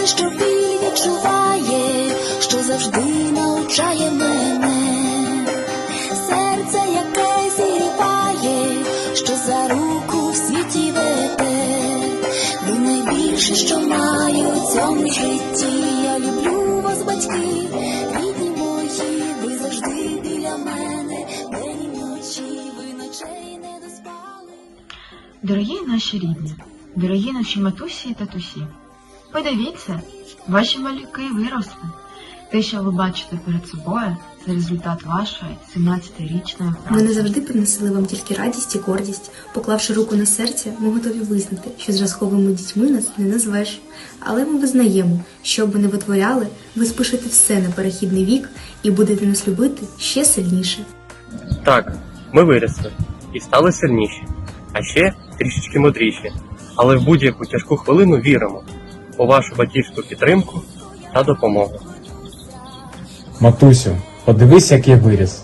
серце, що біль відчуває, що завжди навчає мене, серце, яке зігріває, що за руку в світі веде, ви найбільше, що маю у цьому житті. Я люблю вас, батьки, рідні мої, ви завжди біля мене, день і вночі, ви ночей не доспали. Дорогі наші рідні, дорогі наші матусі і татусі, подивіться, ваші малюки виросли. Те, що ви бачите перед собою, це результат вашої 17-річної Ми не завжди приносили вам тільки радість і гордість. Поклавши руку на серце, ми готові визнати, що зразковими дітьми нас не назвеш. Але ми визнаємо, що би не витворяли, ви спишете все на перехідний вік і будете нас любити ще сильніше. Так, ми виросли і стали сильніші, а ще трішечки мудріші. Але в будь-яку тяжку хвилину віримо у вашу батьківську підтримку та допомогу. Матусю, подивись, як я виріс.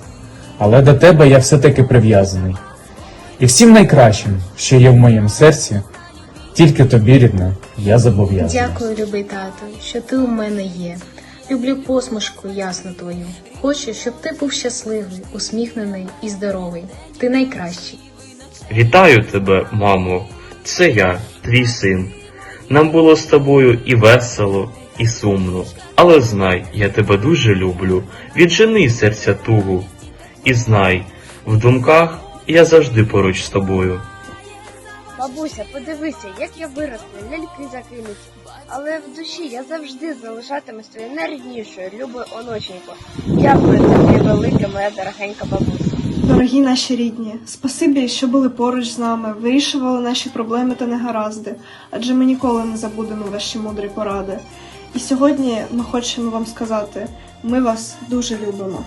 Але до тебе я все-таки прив'язаний. І всім найкращим, що є в моєму серці, тільки тобі, рідна, я зобов'язаний. Дякую, любий тато, що ти у мене є. Люблю посмішку ясну твою. Хочу, щоб ти був щасливий, усміхнений і здоровий. Ти найкращий. Вітаю тебе, мамо. Це я, твій син. Нам було з тобою і весело, і сумно. Але знай, я тебе дуже люблю. Віджени серця тугу. І знай, в думках я завжди поруч з тобою. Бабуся, подивися, як я виросла, ляльки закинуті. Але в душі я завжди залишатимусь твоєю найріднішою, любою онученько. Дякую тобі, велика моя дорогенька бабуся. Дорогі наші рідні, спасибі, що були поруч з нами, вирішували наші проблеми та негаразди, адже ми ніколи не забудемо ваші мудрі поради. І сьогодні ми хочемо вам сказати: ми вас дуже любимо.